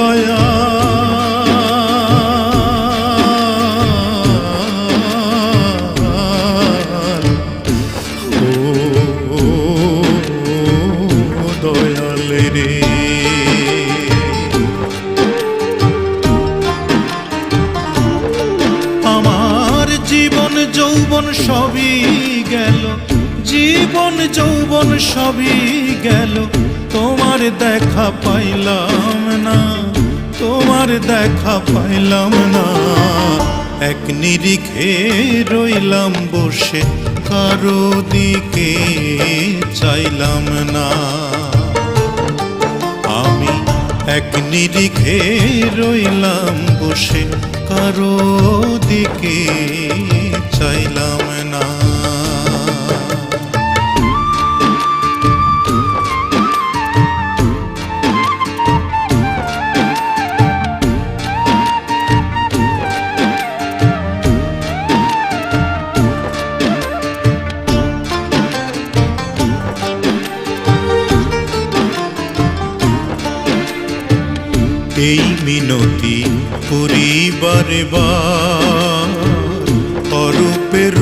দয়া। যৌবন সবই গেল জীবন যৌবন সবই গেল তোমার দেখা পাইলাম না। তোমার দেখা পাইলাম না। এক নিরিখে রইলাম বসে, কারও দিকে চাইলাম না। আমি এক নিরিখে রইলাম বসে, কারও দিকে চাইলাম এই মিনতি পরিবারে অরূপের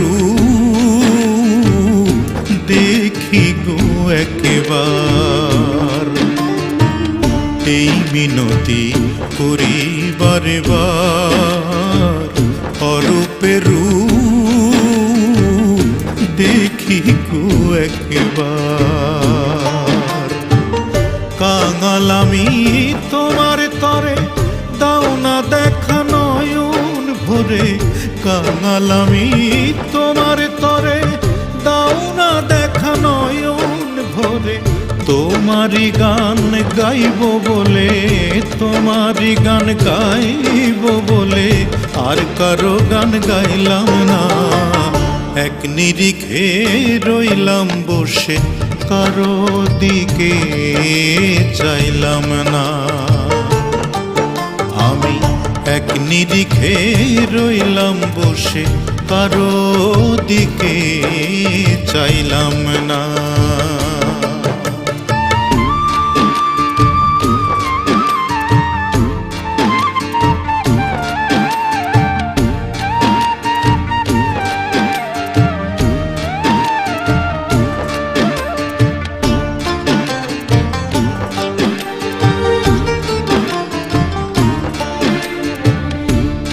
দেখি গো একেবার। এই মিনতি পরিবারে অরূপের দেখি গো একবার। কাঙাল কাঙাল আমি তোমার তরে, দাও না দেখা নয়ন ভরে। তোমারই গান গাইব বলে, তোমারই গান গাইব বলে, আর কারও গান গাইলাম না। এক নিরিখে রইলাম বসে, কারও দিকে চাইলাম না। নিরিখে রইলাম বসে কারও দিকে চাইলাম না।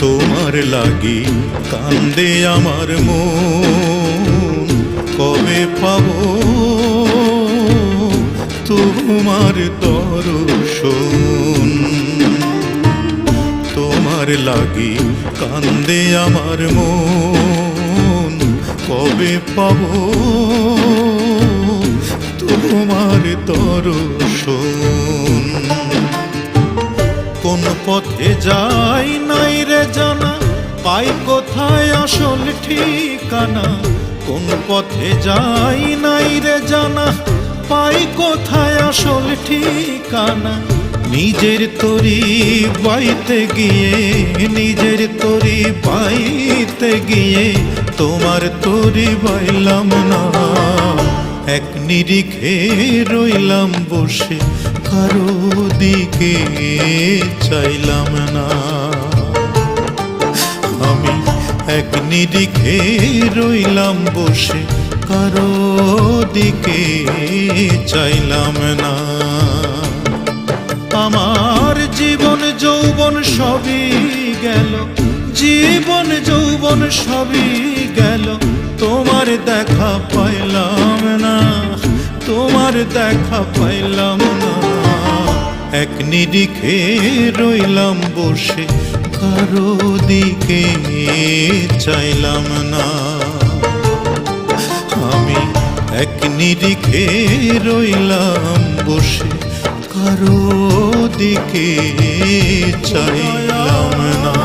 তোমার লাগি কান্দে আমার মন। কবে পাব? তোমার দর্শন। তোমার লাগি কান্দে আমার মন। কবে পাব? তোমার দর্শন। পথে যাই নাই রে জানা, পাই কোথায় আসল ঠিকানা? কোন পথে যাই নাই রে জানা, পাই কোথায় আসল ঠিকানা? নিজের তরি বাইতে গিয়ে, নিজের তরি বাইতে গিয়ে, তোমার তরি বাইলাম না। এক নিরিখে রইলাম বসে, কারও দিকে চাইলাম না। আমি এক নিরিখে রইলাম বসে, কারও দিকে চাইলাম না। আমার জীবন, যৌবন সবই গেল, জীবন, যৌবন সবই গেল, তোমার দেখা পাইলাম তোমার দেখা পাইলাম না। এক নিরিখে রইলাম বসে, কারও দিকে চাইলাম না। আমি এক নিরিখে রইলাম বসে, কারও দিকে চাইলাম না।